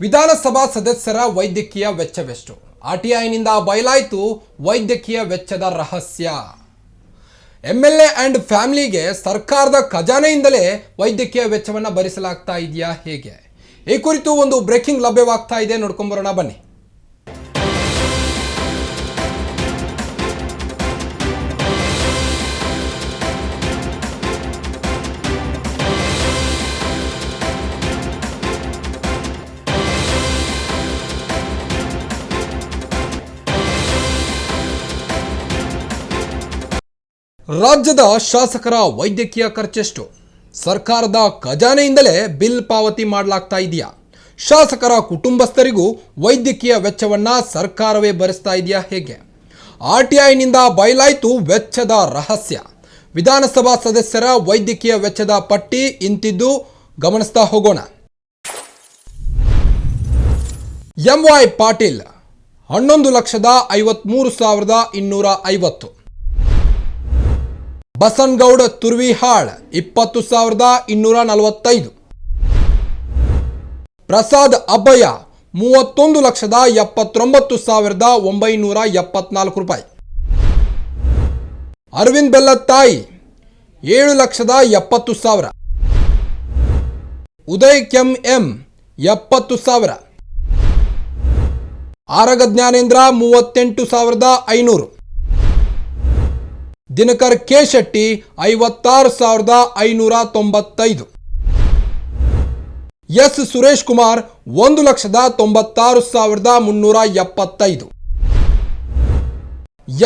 ವಿಧಾನಸಭಾ ಸದಸ್ಯರ ವೈದ್ಯಕೀಯ ವೆಚ್ಚವೆಷ್ಟು? ಆರ್ಟಿಐನಿಂದ ಬಯಲಾಯಿತು ವೈದ್ಯಕೀಯ ವೆಚ್ಚದ ರಹಸ್ಯ. ಎಂ ಎಲ್ ಎ ಅಂಡ್ ಫ್ಯಾಮಿಲಿಗೆ ಸರ್ಕಾರದ ಖಜಾನೆಯಿಂದಲೇ ವೈದ್ಯಕೀಯ ವೆಚ್ಚವನ್ನು ಭರಿಸಲಾಗ್ತಾ ಇದೆಯಾ ಹೇಗೆ? ಈ ಕುರಿತು ಒಂದು ಬ್ರೇಕಿಂಗ್ ಲಭ್ಯವಾಗ್ತಾ ಇದೆ, ನೋಡ್ಕೊಂಬರೋಣ, ಬನ್ನಿ. ರಾಜ್ಯದ ಶಾಸಕರ ವೈದ್ಯಕೀಯ ಖರ್ಚೆಷ್ಟು? ಸರ್ಕಾರದ ಖಜಾನೆಯಿಂದಲೇ ಬಿಲ್ ಪಾವತಿ ಮಾಡಲಾಗ್ತಾ ಇದೆಯಾ? ಶಾಸಕರ ಕುಟುಂಬಸ್ಥರಿಗೂ ವೈದ್ಯಕೀಯ ವೆಚ್ಚವನ್ನ ಸರ್ಕಾರವೇ ಭರಿಸ್ತಾ ಇದೆಯಾ ಹೇಗೆ? ಆರ್ ಟಿ ಐನಿಂದ ಬಯಲಾಯಿತು ವೆಚ್ಚದ ರಹಸ್ಯ. ವಿಧಾನಸಭಾ ಸದಸ್ಯರ ವೈದ್ಯಕೀಯ ವೆಚ್ಚದ ಪಟ್ಟಿ ಇಂತಿದ್ದು ಗಮನಿಸ್ತಾ ಹೋಗೋಣ. ಎಂ ವೈ ಪಾಟೀಲ್, ಹನ್ನೊಂದು ಲಕ್ಷದ ಐವತ್ಮೂರು ಸಾವಿರದ ಇನ್ನೂರ ಐವತ್ತು. ಬಸನಗೌಡ ತುರ್ವಿಹಾಳ್, ಇಪ್ಪತ್ತು ಸಾವಿರದ ಇನ್ನೂರ ನಲವತ್ತೈದು. ಪ್ರಸಾದ್ ಅಭಯ, ಮೂವತ್ತೊಂದು ಲಕ್ಷದ ಎಪ್ಪತ್ತೊಂಬತ್ತು ಸಾವಿರದ ಒಂಬೈನೂರ ಎಪ್ಪತ್ನಾಲ್ಕು ರೂಪಾಯಿ. ಅರವಿಂದ್ ಬೆಲ್ಲತ್ತಾಯಿ, ಏಳು ಲಕ್ಷದ ಎಪ್ಪತ್ತು ಸಾವಿರ. ಉದಯ್ ಕೆಂ ಎಂ ಎಪ್ಪತ್ತು ಸಾವಿರ. ಆರಗ ಜ್ಞಾನೇಂದ್ರ, ಮೂವತ್ತೆಂಟು ಸಾವಿರದ ಐನೂರು. ದಿನಕರ್ ಕೆ ಶೆಟ್ಟಿ, ಐವತ್ತಾರು ಸಾವಿರದ ಐನೂರ ತೊಂಬತ್ತೈದು. ಎಸ್ ಸುರೇಶ್ ಕುಮಾರ್, ಒಂದು ಲಕ್ಷದ ತೊಂಬತ್ತಾರು ಸಾವಿರದ ಮುನ್ನೂರ ಎಪ್ಪತ್ತೈದು.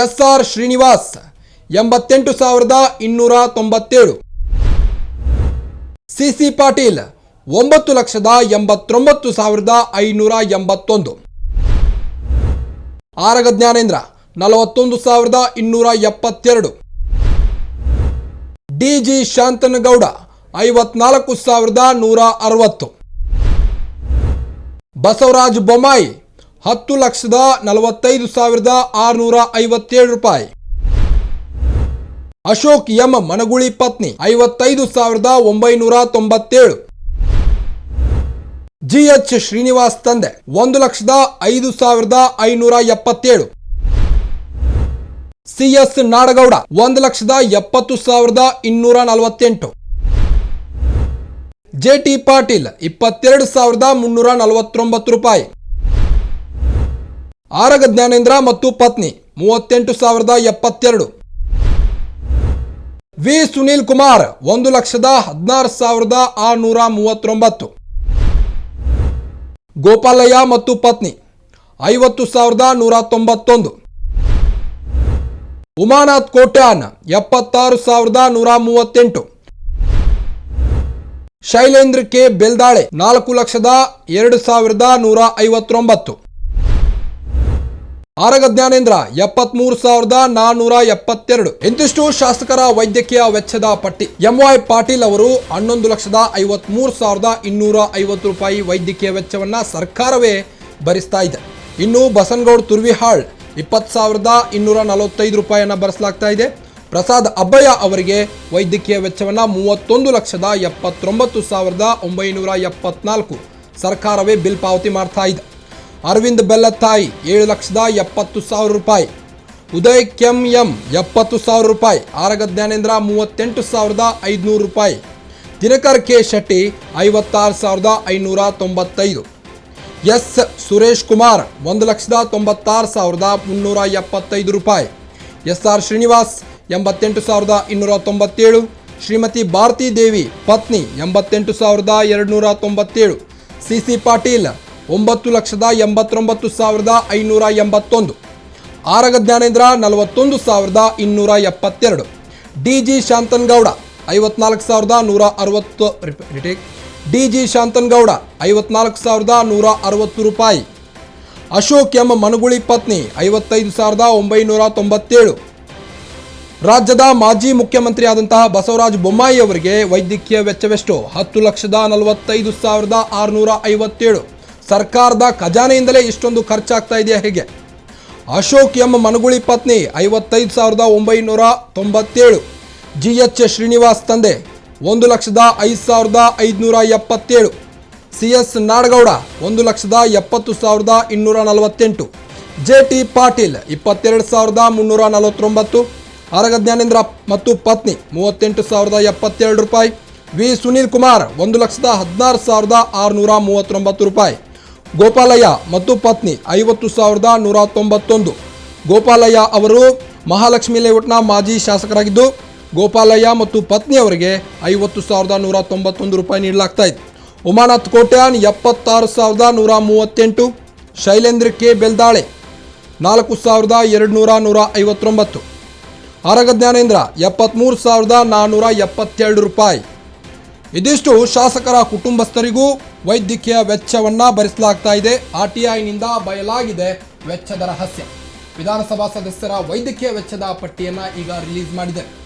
ಎಸ್ ಆರ್ ಶ್ರೀನಿವಾಸ್, ಎಂಬತ್ತೆಂಟು ಸಾವಿರದ ಇನ್ನೂರ ತೊಂಬತ್ತೇಳು. ಸಿಸಿ ಪಾಟೀಲ್, ಒಂಬತ್ತು ಲಕ್ಷದ ಎಂಬತ್ತೊಂಬತ್ತು ಸಾವಿರದ ಐನೂರ ಎಂಬತ್ತೊಂದು. ಆರಗ ಜ್ಞಾನೇಂದ್ರ ನಲವತ್ತೊಂದು ಸಾವಿರದ ಇನ್ನೂರ ಎಪ್ಪತ್ತೆರಡು. ಡಿಜಿ ಶಾಂತನಗೌಡ, ಐವತ್ನಾಲ್ಕು ಸಾವಿರದ ನೂರ ಅರವತ್ತು. ಬಸವರಾಜ್ ಬೊಮ್ಮಾಯಿ, ಹತ್ತು ಲಕ್ಷದ ನಲವತ್ತೈದು ಸಾವಿರದ ಆರುನೂರ ಐವತ್ತೇಳು ರೂಪಾಯಿ. ಅಶೋಕ್ ಎಂ. ಮನಗುಳಿ ಪತ್ನಿ, ಐವತ್ತೈದು ಸಾವಿರದ ಒಂಬೈನೂರ ತೊಂಬತ್ತೇಳು. ಜಿಎಚ್ ಶ್ರೀನಿವಾಸ್ ತಂದೆ, ಒಂದು ಲಕ್ಷದ ಐದು ಸಾವಿರದ ಐನೂರ ಎಪ್ಪತ್ತೇಳು. ಸಿಎಸ್ ನಾಡಗೌಡ, ಒಂದು ಲಕ್ಷದ ಎಪ್ಪತ್ತು ಸಾವಿರದ ಇನ್ನೂರ ನಲವತ್ತೆಂಟು. ಜೆಟಿ ಪಾಟೀಲ್, ಇಪ್ಪತ್ತೆರಡು ಸಾವಿರದ ಮುನ್ನೂರ ನಲವತ್ತೊಂಬತ್ತು ರೂಪಾಯಿ. ಆರಗ ಜ್ಞಾನೇಂದ್ರ ಮತ್ತು ಪತ್ನಿ, ಮೂವತ್ತೆಂಟು ಸಾವಿರದ ಎಪ್ಪತ್ತೆರಡು. ವಿ ಸುನೀಲ್ ಕುಮಾರ್, ಒಂದು ಲಕ್ಷದ ಹದಿನಾರು ಸಾವಿರದ ಆರುನೂರ ಮೂವತ್ತೊಂಬತ್ತು. ಗೋಪಾಲಯ್ಯ ಮತ್ತು ಪತ್ನಿ, ಐವತ್ತು ಸಾವಿರದ ನೂರ ತೊಂಬತ್ತೊಂದು. ಉಮಾನಾಥ್ ಕೋಟ್ಯಾನ್ ಎಪ್ಪತ್ತಾರು ಸಾವಿರದ ನೂರ ಮೂವತ್ತೆಂಟು. ಶೈಲೇಂದ್ರ ಕೆ. ಬೆಲ್ದಾಳೆ ನಾಲ್ಕು ಲಕ್ಷದ ಎರಡು ಸಾವಿರದ ನೂರ ಐವತ್ತೊಂಬತ್ತು. ಆರಗ ಜ್ಞಾನೇಂದ್ರ ಎಪ್ಪತ್ಮೂರು ಸಾವಿರದ ನಾನ್ನೂರ ಎಪ್ಪತ್ತೆರಡು. ಇಂತಿಷ್ಟು ಶಾಸಕರ ವೈದ್ಯಕೀಯ ವೆಚ್ಚದ ಪಟ್ಟಿ. ಎಂ ಎಂವೈ ಪಾಟೀಲ್ ಅವರು ಹನ್ನೊಂದು ಲಕ್ಷದ ಐವತ್ಮೂರು ಸಾವಿರದ ಇನ್ನೂರ ಐವತ್ತು ರೂಪಾಯಿ ವೈದ್ಯಕೀಯ ವೆಚ್ಚವನ್ನು ಸರ್ಕಾರವೇ ಭರಿಸ್ತಾ ಇದೆ. ಇನ್ನು ಬಸನಗೌಡ ತುರ್ವಿಹಾಳ್ ಇಪ್ಪತ್ತು ಸಾವಿರದ ಇನ್ನೂರ ನಲವತ್ತೈದು ರೂಪಾಯಿಯನ್ನು ಭರಿಸಲಾಗ್ತಾ ಇದೆ. ಪ್ರಸಾದ್ ಅಬ್ಬಯ್ಯ ಅವರಿಗೆ ವೈದ್ಯಕೀಯ ವೆಚ್ಚವನ್ನು ಮೂವತ್ತೊಂದು ಲಕ್ಷದ ಎಪ್ಪತ್ತೊಂಬತ್ತು ಸಾವಿರದ ಒಂಬೈನೂರ ಎಪ್ಪತ್ನಾಲ್ಕು. ಸರ್ಕಾರವೇ ಬಿಲ್ ಪಾವತಿ ಮಾಡ್ತಾ ಇದೆ. ಅರವಿಂದ್ ಬೆಲ್ಲತ್ತಾಯಿ ಏಳು ಲಕ್ಷದ ಎಪ್ಪತ್ತು ಸಾವಿರ ರೂಪಾಯಿ. ಉದಯ್ ಕೆಂ ಎಂ ಎಪ್ಪತ್ತು ಸಾವಿರ ರೂಪಾಯಿ. ಆರಗ ಜ್ಞಾನೇಂದ್ರ ಮೂವತ್ತೆಂಟು ಸಾವಿರದ ಐದುನೂರು ರೂಪಾಯಿ. ದಿನಕರ್ ಕೆ ಶೆಟ್ಟಿ ಐವತ್ತಾರು ಸಾವಿರದ ಐನೂರ ತೊಂಬತ್ತೈದು. ಎಸ್ ಸುರೇಶ್ ಕುಮಾರ್, ಒಂದು ಲಕ್ಷದ ತೊಂಬತ್ತಾರು ಸಾವಿರದ ಮುನ್ನೂರ ಎಪ್ಪತ್ತೈದು ರೂಪಾಯಿ. ಎಸ್ ಆರ್ ಶ್ರೀನಿವಾಸ್, ಎಂಬತ್ತೆಂಟು ಸಾವಿರದ ಇನ್ನೂರ ತೊಂಬತ್ತೇಳು. ಶ್ರೀಮತಿ ಭಾರತೀ ದೇವಿ, ಪತ್ನಿ, ಎಂಬತ್ತೆಂಟು ಸಾವಿರದ ಎರಡುನೂರ ತೊಂಬತ್ತೇಳು. ಸಿ ಸಿ ಪಾಟೀಲ್, ಒಂಬತ್ತು ಲಕ್ಷದ ಎಂಬತ್ತೊಂಬತ್ತು ಸಾವಿರದ ಐನೂರ ಎಂಬತ್ತೊಂದು. ಆರಗ ಜ್ಞಾನೇಂದ್ರ, ನಲವತ್ತೊಂದು ಸಾವಿರದ ಇನ್ನೂರ ಎಪ್ಪತ್ತೆರಡು. ಡಿ ಜಿ ಶಾಂತನಗೌಡ ಐವತ್ನಾಲ್ಕು ಸಾವಿರದ ನೂರ ಅರವತ್ತು ರಿಟೇಕ್ ಡಿ ಜಿ ಶಾಂತನಗೌಡ, ಐವತ್ನಾಲ್ಕು ಸಾವಿರದ ನೂರ ಅರವತ್ತು ರೂಪಾಯಿ. ಅಶೋಕ್ ಎಂ. ಮನಗುಳಿ ಪತ್ನಿ, ಐವತ್ತೈದು ಸಾವಿರದ ಒಂಬೈನೂರ ತೊಂಬತ್ತೇಳು. ರಾಜ್ಯದ ಮಾಜಿ ಮುಖ್ಯಮಂತ್ರಿ ಆದಂತಹ ಬಸವರಾಜ ಬೊಮ್ಮಾಯಿ ಅವರಿಗೆ ವೈದ್ಯಕೀಯ ವೆಚ್ಚವೆಷ್ಟು? ಹತ್ತು ಲಕ್ಷದ ನಲವತ್ತೈದು ಸಾವಿರದ ಆರುನೂರ ಐವತ್ತೇಳು. ಸರ್ಕಾರದ ಖಜಾನೆಯಿಂದಲೇ ಇಷ್ಟೊಂದು ಖರ್ಚಾಗ್ತಾ ಇದೆಯಾ ಹೇಗೆ? ಅಶೋಕ್ ಎಂ. ಮನಗುಳಿ ಪತ್ನಿ, ಐವತ್ತೈದು ಸಾವಿರದ ಒಂಬೈನೂರ ತೊಂಬತ್ತೇಳು. ಜಿ ಎಚ್ ಶ್ರೀನಿವಾಸ್ ತಂದೆ ಒಂದು ಲಕ್ಷದ ಐದು ಸಾವಿರದ ಐದುನೂರ ಎಪ್ಪತ್ತೇಳು. ಸಿ ಎಸ್ ನಾಡಗೌಡ, ಒಂದು ಲಕ್ಷದ ಎಪ್ಪತ್ತು ಸಾವಿರದ ಇನ್ನೂರ ನಲವತ್ತೆಂಟು. ಜೆ ಟಿ ಪಾಟೀಲ್, ಇಪ್ಪತ್ತೆರಡು ಸಾವಿರದ ಮುನ್ನೂರ ನಲವತ್ತೊಂಬತ್ತು. ಆರಗ ಜ್ಞಾನೇಂದ್ರ ಮತ್ತು ಪತ್ನಿ, ಮೂವತ್ತೆಂಟು ಸಾವಿರದ ಎಪ್ಪತ್ತೆರಡು ರೂಪಾಯಿ. ವಿ ಸುನೀಲ್ ಕುಮಾರ್, ಒಂದು ಲಕ್ಷದ ಹದಿನಾರು ಸಾವಿರದ ಆರುನೂರ ಮೂವತ್ತೊಂಬತ್ತು ರೂಪಾಯಿ. ಗೋಪಾಲಯ್ಯ ಮತ್ತು ಪತ್ನಿ, ಐವತ್ತು ಸಾವಿರದ ನೂರ ತೊಂಬತ್ತೊಂದು. ಗೋಪಾಲಯ್ಯ ಅವರು ಮಹಾಲಕ್ಷ್ಮಿ ಲೇಔಟ್ನ ಮಾಜಿ ಶಾಸಕರಾಗಿದ್ದು ಗೋಪಾಲಯ್ಯ ಮತ್ತು ಪತ್ನಿಯವರಿಗೆ ಐವತ್ತು ಸಾವಿರದ ನೂರ ತೊಂಬತ್ತೊಂದು ರೂಪಾಯಿ ನೀಡಲಾಗ್ತಾ ಇತ್ತು. ಉಮಾನಾಥ್ ಕೋಟ್ಯಾನ್ ಎಪ್ಪತ್ತಾರು ಸಾವಿರದ ನೂರ ಮೂವತ್ತೆಂಟು, ಶೈಲೇಂದ್ರ ಕೆ. ಬೆಲ್ದಾಳೆ ನಾಲ್ಕು ಸಾವಿರದ ಎರಡು ನೂರ ನೂರ ಐವತ್ತೊಂಬತ್ತು. ಆರಗ ಜ್ಞಾನೇಂದ್ರ ಎಪ್ಪತ್ತ್ಮೂರು ಸಾವಿರದ ನಾನ್ನೂರ ಎಪ್ಪತ್ತೆರಡು ರೂಪಾಯಿ. ಇದಿಷ್ಟು ಶಾಸಕರ ಕುಟುಂಬಸ್ಥರಿಗೂ ವೈದ್ಯಕೀಯ ವೆಚ್ಚವನ್ನು ಭರಿಸಲಾಗ್ತಾ ಇದೆ. ಆರ್ ಟಿ ಐನಿಂದ ಬಯಲಾಗಿದೆ ವೆಚ್ಚದ ರಹಸ್ಯ. ವಿಧಾನಸಭಾ ಸದಸ್ಯರ ವೈದ್ಯಕೀಯ ವೆಚ್ಚದ ಪಟ್ಟಿಯನ್ನು ಈಗ ರಿಲೀಸ್ ಮಾಡಿದೆ